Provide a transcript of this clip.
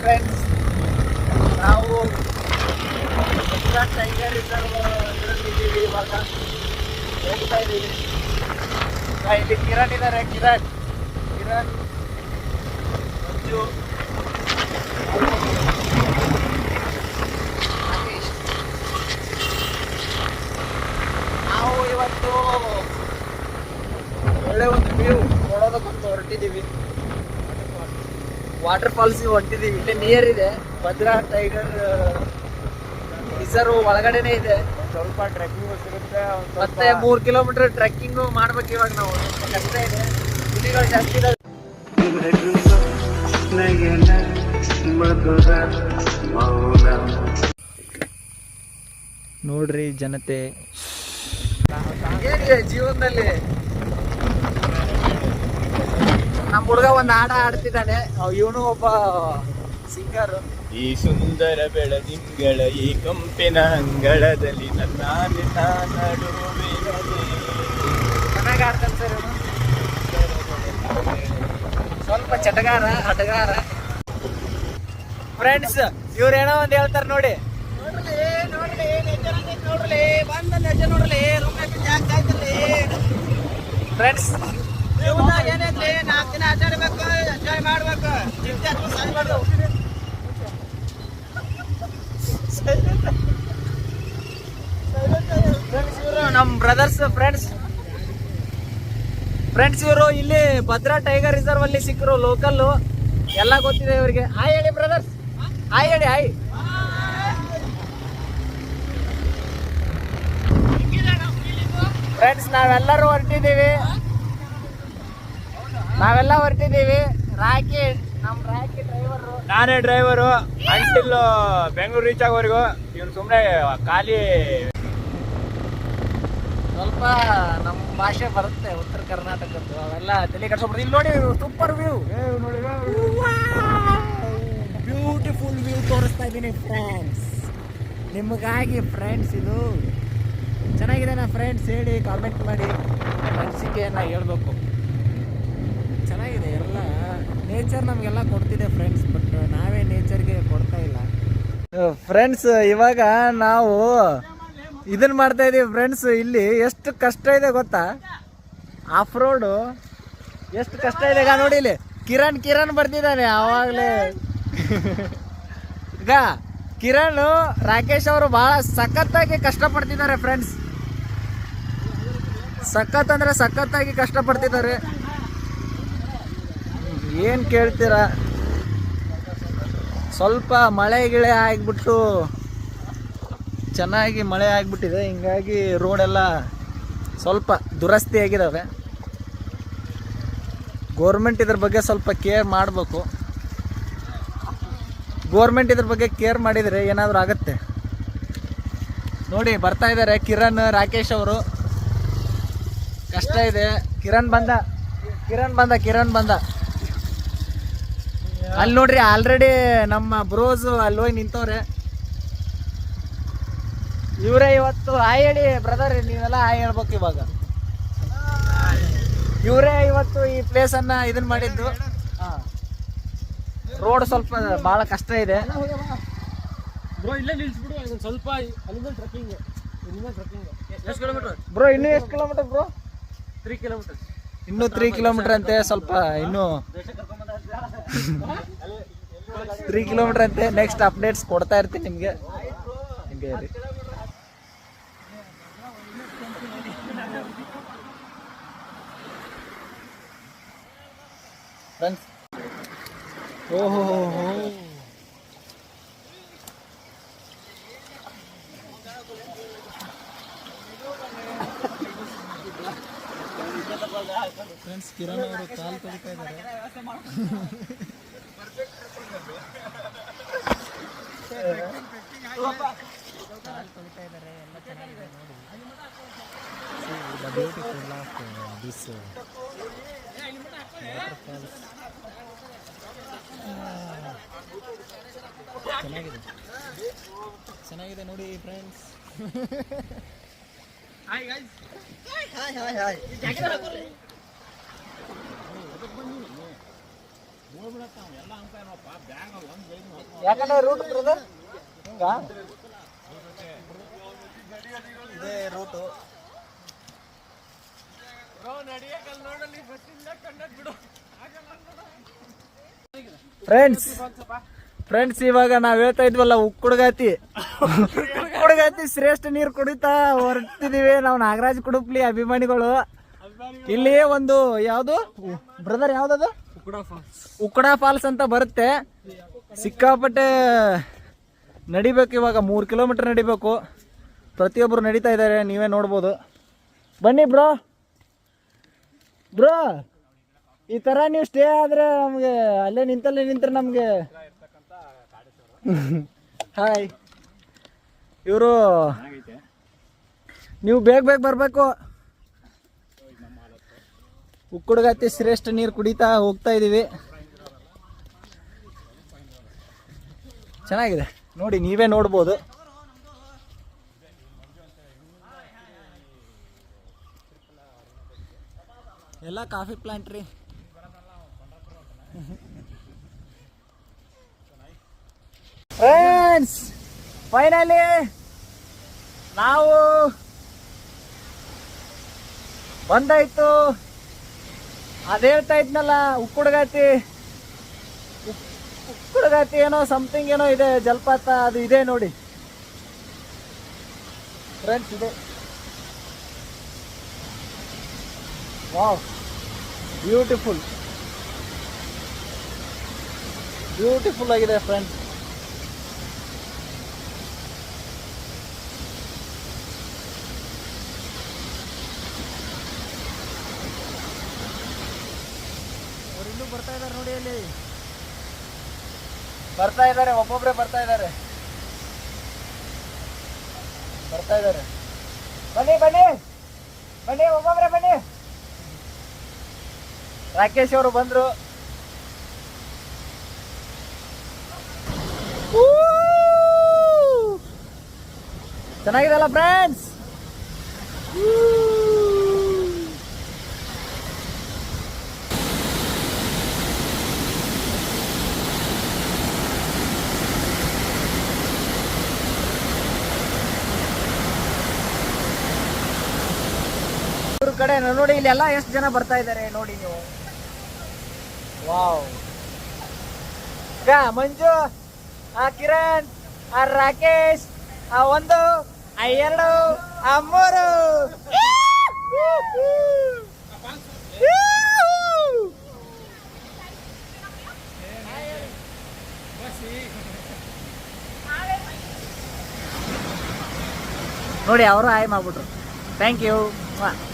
Friends ನಾವು Bhadra tiger reserve ಇದ್ದೀವಿ ಇವಾಗ ಹೋಗ್ತಾ ಇದ್ದೀವಿ. ಆ, ಇಲ್ಲಿ ಕಿರಣ್ ಇದ್ದಾರೆ ಕಿರಣ್. ಕಿರಣ್ ಮಂಜು ನಾಗೇಶ್. ನಾವು ಇವತ್ತು ಒಳ್ಳೆ ಒಂದು ವ್ಯೂ ನೋಡೋದಕ್ಕಂತ ಹೊರಟಿದ್ದೀವಿ ವಾಟರ್ ಫಾಲ್ಸ್ ಹೊಂಟಿದ್ದೀವಿ ಇಲ್ಲೇ ನಿಯರ್ ಇದೆ. ಭದ್ರಾ ಟೈಗರ್ ರಿಸರ್ವ್ ಒಳಗಡೆನೆ ಇದೆ. ಸ್ವಲ್ಪ ಟ್ರೆಕ್ಕಿಂಗ್ ಸಿಗುತ್ತೆ ಮತ್ತೆ ಮೂರ್ ಕಿಲೋಮೀಟರ್ ಟ್ರೆಕ್ಕಿಂಗ್ ಮಾಡ್ಬೇಕು ಇವಾಗ ನಾವು. ಸ್ವಲ್ಪ ಕಷ್ಟ ಇದೆ. ಹುಲಿಗಳು ಜಾಸ್ತಿ ಇದಾವೆ ನೋಡ್ರಿ ಜನತೆ. ಜೀವನದಲ್ಲಿ ನಮ್ಮ ಹುಡುಗ ಒಂದು ಹಾಡ ಆಡ್ತಿದ್ದಾನೆ. ಇವನು ಒಬ್ಬ ಸಿಂಗರ್ ಈ ಸುಂದರ ಬೆಳದಿಂಗಳ ಈ ಕಂಪಿನ ಅಂಗಳದಲ್ಲಿ ನನ್ನ ನಡುವೆ ಚೆನ್ನಾಗಿ ಆಡ್ತಾನೆ ಸರ್ ಇವನು. ಸ್ವಲ್ಪ ಚಟಗಾರ ಹಟಗಾರ. ಫ್ರೆಂಡ್ಸ್ ಇವ್ರು ಏನೋ ಒಂದ್ ಹೇಳ್ತಾರ ನೋಡಿ. ಫ್ರೆಂಡ್ಸ್ ಏನೈತ್ರಿ ಆಚರಿಸ್ಬೇಕು ಎಂಜಾಯ್ ಮಾಡ್ಬೇಕು. ಇವರು ನಮ್ಮ ಬ್ರದರ್ಸ್ ಫ್ರೆಂಡ್ಸ್ ಫ್ರೆಂಡ್ಸ್ ಇವರು, ಇಲ್ಲಿ ಭದ್ರಾ ಟೈಗರ್ ರಿಸರ್ವ್ ಅಲ್ಲಿ ಸಿಕ್ಕರು ಲೋಕಲ್ ಎಲ್ಲ ಗೊತ್ತಿದೆ ಇವರಿಗೆ. ಹಾಯ್ ಹೇಳಿ ಬ್ರದರ್ಸ್ ಹಾಯ್ ಹೇಳಿ ಹಾಯ್ ಫ್ರೆಂಡ್ಸ್ ನಾವೆಲ್ಲರೂ ಹೊರಟಿದ್ದೀವಿ. ನಾವೆಲ್ಲ ಹೊರಟಿದ್ದೀವಿ. ರಾಕಿ ನಮ್ಮ ರಾಕಿ ಡ್ರೈವರು ನಾನೇ ಡ್ರೈವರು ಅಂಟಿಲ್ ಬೆಂಗಳೂರು ರೀಚ್ ಆಗೋವರೆಗೂ ಇವ್ನು ಸುಮ್ಮನೆ ಖಾಲಿ ಸ್ವಲ್ಪ ನಮ್ಮ ಭಾಷೆ ಬರುತ್ತೆ ಉತ್ತರ ಕರ್ನಾಟಕದ್ದು. ಅವೆಲ್ಲ ತಲೆ ಕಟ್ಸ್ಕೊಬಿಡ್ತೀವಿ ಇಲ್ಲಿ ನೋಡಿ ಸೂಪರ್ ವ್ಯೂ ಬ್ಯೂಟಿಫುಲ್ ವ್ಯೂ ತೋರಿಸ್ತಾ ಇದ್ದೀನಿ ಫ್ರೆಂಡ್ಸ್ ನಿಮಗಾಗಿ ಫ್ರೆಂಡ್ಸ್ ಇದು ಚೆನ್ನಾಗಿದೆ ನಾ ಫ್ರೆಂಡ್ಸ್ ಹೇಳಿ ಕಾಮೆಂಟ್ ಮಾಡಿ. ಅನಿಸಿಕೆಯನ್ನು ಹೇಳ್ಬೇಕು. ನೇಚರ್ ನಮಗೆಲ್ಲ ಕೊಡ್ತಿದೆ ಫ್ರೆಂಡ್ಸ್ ಬಟ್ ನಾವೇ ನೇಚರ್ಗೆ ಕೊಡ್ತಾ ಇಲ್ಲ. ಫ್ರೆಂಡ್ಸ್ ಇವಾಗ ನಾವು ಇದನ್ನ ಮಾಡ್ತಾ ಇದೀವಿ ಫ್ರೆಂಡ್ಸ್ ಇಲ್ಲಿ ಎಷ್ಟು ಕಷ್ಟ ಇದೆ ಗೊತ್ತಾ? ಆಫ್ ರೋಡು ಎಷ್ಟು ಕಷ್ಟ ಇದೆ ಗಾ ನೋಡಿ ಇಲ್ಲಿ. ಕಿರಣ್ ಕಿರಣ್ ಬರ್ತಿದ್ದಾನೆ ಆವಾಗಲೇ. ಈಗ ಕಿರಣ್, ರಾಕೇಶ್ ಅವರು ಬಹಳ ಸಖತ್ತಾಗಿ ಕಷ್ಟಪಡ್ತಿದ್ದಾರೆ ಫ್ರೆಂಡ್ಸ್ ಸಖತ್ ಅಂದ್ರೆ ಸಖತ್ತಾಗಿ ಕಷ್ಟಪಡ್ತಿದ್ದಾರೆ. ಏನು ಕೇಳ್ತೀರ? ಸ್ವಲ್ಪ ಮಳೆ ಗಿಳೆ ಆಗಿಬಿಟ್ಟು ಚೆನ್ನಾಗಿ ಮಳೆ ಆಗಿಬಿಟ್ಟಿದೆ. ಹಿಂಗಾಗಿ ರೋಡೆಲ್ಲ ಸ್ವಲ್ಪ ದುರಸ್ತಿ ಆಗಿದ್ದಾವೆ ಗೋರ್ಮೆಂಟ್ ಇದ್ರ ಬಗ್ಗೆ ಸ್ವಲ್ಪ ಕೇರ್ ಮಾಡಬೇಕು. ಗೋರ್ಮೆಂಟ್ ಇದ್ರ ಬಗ್ಗೆ ಕೇರ್ ಮಾಡಿದರೆ ಏನಾದರೂ ಆಗುತ್ತೆ. ನೋಡಿ, ಬರ್ತಾ ಇದ್ದಾರೆ ಕಿರಣ್, ರಾಕೇಶ್ ಅವರು. ಕಷ್ಟ ಇದೆ. ಕಿರಣ್ ಬಂದ. ಕಿರಣ್ ಬಂದ ಕಿರಣ್ ಬಂದ. ಅಲ್ಲಿ ನೋಡ್ರಿ ಆಲ್ರೆಡಿ ನಮ್ಮ ಬ್ರೋಸ್ ಅಲ್ಲಿ ಹೋಗಿ ನಿಂತವ್ರೆ. ಇವರೇ ಇವತ್ತು ಹಾಯ್ ಹೇಳಿ ಬ್ರದರ್ ನೀವೆಲ್ಲ ಹಾಯ್ ಹೇಳ್ಬೇಕು ಇವಾಗ. ಇವರೇ ಇವತ್ತು ಈ ಪ್ಲೇಸ್ ಅನ್ನ ಇದನ್ನ ಮಾಡಿದ್ದು. ರೋಡ್ ಸ್ವಲ್ಪ ಬಹಳ ಕಷ್ಟ ಇದೆ. ಬ್ರೋ ಇಲ್ಲೇ ನಿಲ್ಸ್ಬಿಡು ಸ್ವಲ್ಪ ಅಲ್ಲಿಂದ ಟ್ರೆಕ್ಕಿಂಗ್ ಇಲ್ಲಿಂದ ಟ್ರೆಕ್ಕಿಂಗ್ ಎಷ್ಟು ಕಿಲೋಮೀಟರ್ ಬ್ರೋ ಇನ್ನೂ ಎಷ್ಟು ಕಿಲೋಮೀಟರ್ ಬ್ರೋ ತ್ರೀ ಕಿಲೋಮೀಟರ್ ಇನ್ನೂ ತ್ರೀ ಕಿಲೋಮೀಟರ್ ಅಂತೆ ಸ್ವಲ್ಪ, ಇನ್ನು. ತ್ರೀ ಕಿಲೋಮೀಟರ್ ಅಂತೆ. ನೆಕ್ಸ್ಟ್ ಅಪ್ಡೇಟ್ಸ್ ಕೊಡ್ತಾ ಇರ್ತೀನಿ ನಿಮಗೆ. ಹಿಂಗೆ ಓಹೋ. ಕಿರಣ್ ಅವರು ಕಾಲ್ ತೊಳಿತಾ ಇದ್ದಾರೆ. ಎಲ್ಲ ಬ್ಯೂಟಿಫುಲ್ ಆಫ್ ದಿಸ್ ಚೆನ್ನಾಗಿದೆ ಚೆನ್ನಾಗಿದೆ ನೋಡಿ ಫ್ರೆಂಡ್ಸ್ ಯಾಕಂದ್ರೆ ರೂಟ್ ಬ್ರದರ್ ಹಿಂಗ? ಇದೇ ರೂಟು. ಫ್ರೆಂಡ್ಸ್ ಫ್ರೆಂಡ್ಸ್ ಇವಾಗ ನಾವ್ ಹೇಳ್ತಾ ಇದ್ವಲ್ಲ ಉಕ್ಕುಡ್ಗಾತಿ. ಉಕ್ಕುಡ್ಗಾತಿ ಶ್ರೇಷ್ಠ ನೀರು ಕುಡಿತಾ ಹೊರಟಿದೀವಿ. ನಾವು ನಾಗರಾಜ್ ಕುಡುಪ್ಲಿ ಅಭಿಮಾನಿಗಳು. ಇಲ್ಲಿ ಒಂದು ಯಾವ್ದು? ಬ್ರದರ್ ಯಾವ್ದದು? ಉಕ್ಕಡ ಫಾಲ್ಸ್. ಅಂತ ಬರುತ್ತೆ. ಸಿಕ್ಕಾಪಟ್ಟೆ ನಡಿಬೇಕು ಇವಾಗ. ಮೂರು ಕಿಲೋಮೀಟರ್ ನಡಿಬೇಕು. ಪ್ರತಿಯೊಬ್ಬರು ನಡೀತಾ ಇದ್ದಾರೆ. ನೀವೇ ನೋಡ್ಬೋದು. ಬನ್ನಿ ಬ್ರೋ. ಬ್ರೋ, ಈ ಥರ ನೀವು ಸ್ಟೇ ಆದರೆ ನಮಗೆ ಅಲ್ಲೇ ನಿಂತಲ್ಲೇ ನಿಂತ್ರೆ ನಮಗೆ ಹಾಯ್ ಇವರು, ನೀವು ಬೇಗ ಬೇಗ ಬರಬೇಕು. ಉಕ್ಕುಡ್ಗತ್ತಿ ಶ್ರೇಷ್ಠ ನೀರು ಕುಡಿತಾ ಹೋಗ್ತಾ ಇದ್ದೀವಿ ಚೆನ್ನಾಗಿದೆ. ನೋಡಿ, ನೀವೇ ನೋಡ್ಬೋದು. ಎಲ್ಲ ಕಾಫಿ ಪ್ಲಾಂಟ್ ರೀ. ಫ್ರೆಂಡ್ಸ್, ಫೈನಲಿ ನಾವು ಬಂದಾಯ್ತು. ಅದ್ ಹೇಳ್ತಾ ಇದ್ನಲ್ಲ, ಉಕ್ಕುಡ್ಗಾತಿ ಉಕ್- ಉಕ್ಕುಡ್ಗಾತಿ ಏನೋ ಸಮಥಿಂಗ್ ಏನೋ ಇದೆ, ಜಲಪಾತ ಅದು ಇದೆ ನೋಡಿ. ಫ್ರೆಂಡ್ಸ್ ಇದೆ. ವಾವ್ ಬ್ಯೂಟಿಫುಲ್ ಬ್ಯೂಟಿಫುಲ್ ಆಗಿದೆ ಫ್ರೆಂಡ್ಸ್ ಇನ್ನೂ ಬರ್ತಾ ಇದ್ದಾರೆ ನೋಡಿ ಅಲ್ಲಿ. ಬರ್ತಾ ಇದ್ದಾರೆ ಒಬ್ಬೊಬ್ರೆ ಬರ್ತಾ ಇದ್ದಾರೆ ಬರ್ತಾ ಇದ್ದಾರೆ ಬನ್ನಿ ಬನ್ನಿ. ಬನ್ನಿ, ಒಬ್ಬೊಬ್ರೆ ಬನ್ನಿ. ರಾಕೇಶ್ ಅವರು ಬಂದ್ರು. ಚೆನ್ನಾಗಿದೆ ಅಲ್ಲ ಫ್ರೆಂಡ್ಸ್ ಕಡೆ ನೋಡಿ ಇಲ್ಲೆಲ್ಲ ಎಷ್ಟು ಜನ ಬರ್ತಾ ಇದ್ದಾರೆ ನೋಡಿ ನೀವು. ವಾವ್. ಮಂಜು, ಆ, ಕಿರಣ್, ಆ, ರಾಕೇಶ್, ಆ, ಒಂದು, ಆ, ಎರಡು, ಆ, ಮೂರು. ನೋಡಿ, ಅವರು ಆಯ್ ಮಾಡ್ಬಿಟ್ರು. Thank you